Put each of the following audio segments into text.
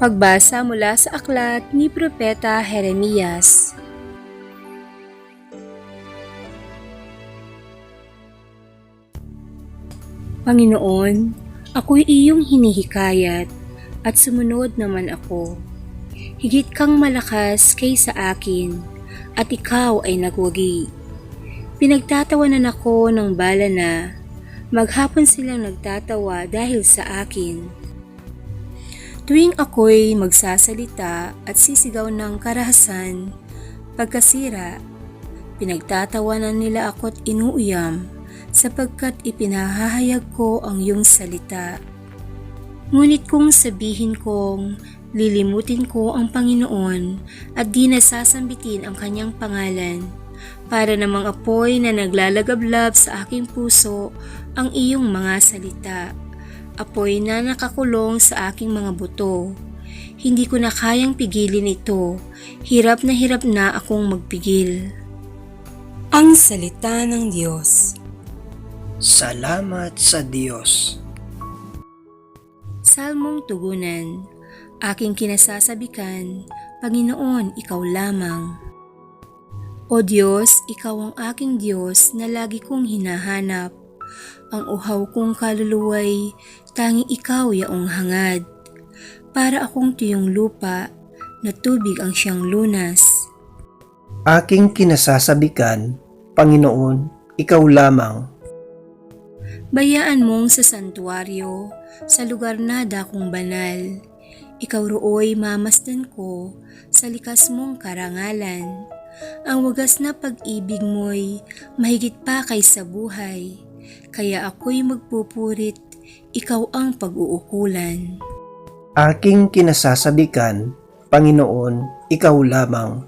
Pagbasa mula sa aklat ni Propeta Jeremias. Panginoon, ako'y iyong hinihikayat at sumunod naman ako. Higit kang malakas kaysa akin at ikaw ay nagwagi. Pinagtatawanan ako ng bala na maghapon silang nagtatawa dahil sa akin. Tuwing ako'y magsasalita at sisigaw ng karahasan, pagkasira, pinagtatawanan nila ako't inuuyam sapagkat ipinahahayag ko ang iyong salita. Ngunit kung sabihin kong lilimutin ko ang Panginoon at di nasasambitin ang kanyang pangalan, para namang apoy na naglalagablab sa aking puso ang iyong mga salita. Apoy na nakakulong sa aking mga buto. Hindi ko na kayang pigilin ito. Hirap na hirap na akong magpigil. Ang Salita ng Diyos Salamat sa Diyos. Salmong Tugunan Aking kinasasabikan, Panginoon, Ikaw lamang. O Diyos, Ikaw ang aking Diyos na lagi kong hinahanap. Ang uhaw kong kaluluway, tanging Ikaw yaong hangad. Para akong tuyong lupa, na tubig ang siyang lunas. Aking kinasasabikan, Panginoon, Ikaw lamang. Bayaan mong sa santuaryo, sa lugar na dakong banal. Ikaw rooy mamasdan ko sa likas mong karangalan. Ang wagas na pag-ibig mo'y mahigit pa kaysa buhay. Kaya ako'y magpupurit, ikaw ang pag-uukulan. Aking kinasasabikan, Panginoon, Ikaw lamang.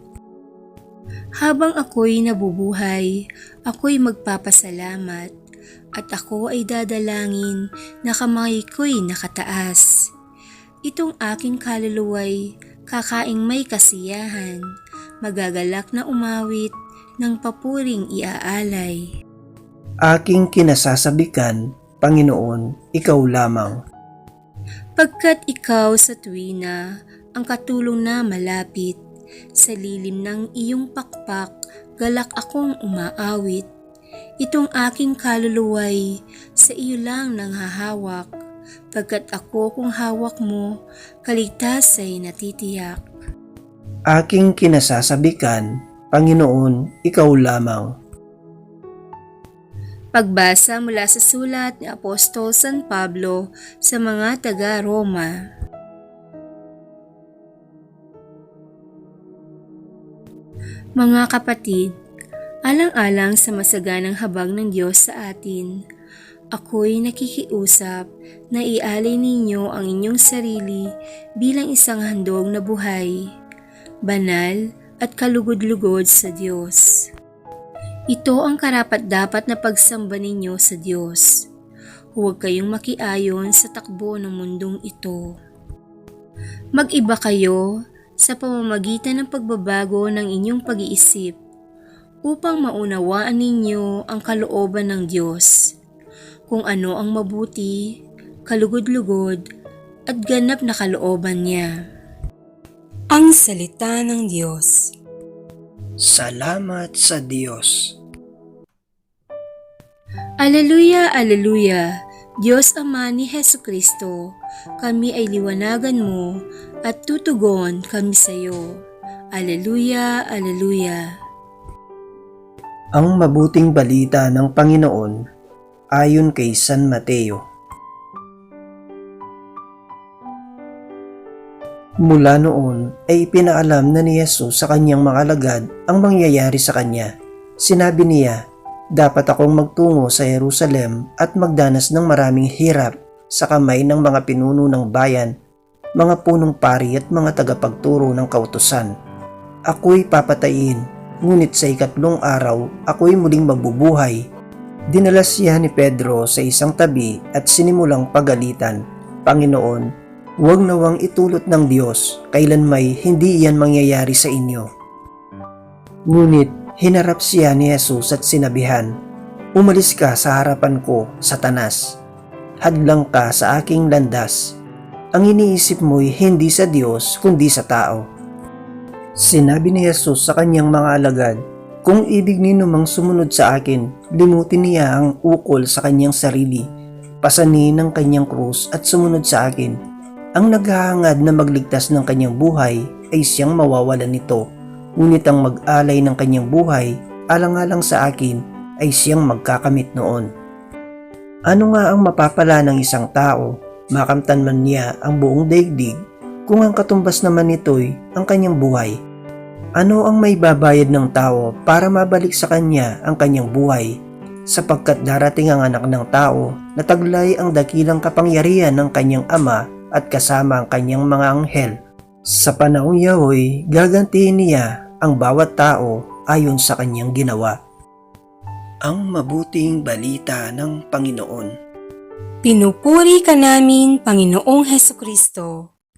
Habang ako'y nabubuhay, ako'y magpapasalamat at ako ay dadalangin na kamay ko'y nakataas. Itong aking kaluluway, kakaing may kasiyahan, magagalak na umawit ng papuring iaalay. Aking kinasasabikan, Panginoon, Ikaw lamang. Pagkat ikaw sa tuwina, ang katulong na malapit, sa lilim ng iyong pakpak, galak akong umaawit. Itong aking kaluluway, sa iyo lang nang hahawak, pagkat ako kung hawak mo, kaligtas ay natitiyak. Aking kinasasabikan, Panginoon, Ikaw lamang. Pagbasa mula sa sulat ni Apostol San Pablo sa mga taga-Roma. Mga kapatid, alang-alang sa masaganang habag ng Diyos sa atin, ako'y nakikiusap na ialay ninyo ang inyong sarili bilang isang handog na buhay, banal at kalugod-lugod sa Diyos. Ito ang karapat-dapat na pagsamba ninyo sa Diyos. Huwag kayong makiayon sa takbo ng mundong ito. Mag-iba kayo sa pamamagitan ng pagbabago ng inyong pag-iisip upang maunawaan ninyo ang kalooban ng Diyos, kung ano ang mabuti, kalugod-lugod, at ganap na kalooban niya. Ang Salita ng Diyos Salamat sa Diyos. Aleluya, aleluya! Diyos Ama ni Heso Kristo, kami ay liwanagan mo at tutugon kami sa iyo. Aleluya, aleluya! Ang mabuting balita ng Panginoon ayon kay San Mateo. Mula noon ay ipinaalam na ni Jesus sa kanyang mga alagad ang mangyayari sa kanya. Sinabi niya, dapat akong magtungo sa Jerusalem at magdanas ng maraming hirap sa kamay ng mga pinuno ng bayan, mga punong pari at mga tagapagturo ng kautusan. Ako'y papatayin, ngunit sa ikatlong araw ako'y muling magbubuhay. Dinala siya ni Pedro sa isang tabi at sinimulang pagalitan. Panginoon, huwag nawang itulot ng Diyos kailan may hindi iyan mangyayari sa inyo. Ngunit hinarap siya ni Jesus at sinabihan, Umalis ka sa harapan ko, Satanas. Hadlang ka sa aking landas. ang iniisip mo'y hindi sa Diyos kundi sa tao. Sinabi ni Jesus sa kanyang mga alagad, Kung ibig ninyo mang sumunod sa akin, limutin niya ang ukol sa kanyang sarili, pasanin ang kanyang krus at sumunod sa akin. Ang naghahangad na magligtas ng kanyang buhay ay siyang mawawalan nito, ngunit ang mag-alay ng kanyang buhay, alang-alang sa akin, ay siyang magkakamit noon. Ano nga ang mapapala ng isang tao, makamtan man niya ang buong daigdig, kung ang katumbas naman nito'y ang kanyang buhay? Ano ang may babayad ng tao para mabalik sa kanya ang kanyang buhay? Sapagkat darating ang anak ng tao na taglay ang dakilang kapangyarihan ng kanyang ama at kasama ang kanyang mga anghel. Sa panahong yahoy, gagantihin niya ang bawat tao ayon sa kanyang ginawa. Ang mabuting balita ng Panginoon. Pinupuri ka namin, Panginoong Heso Kristo.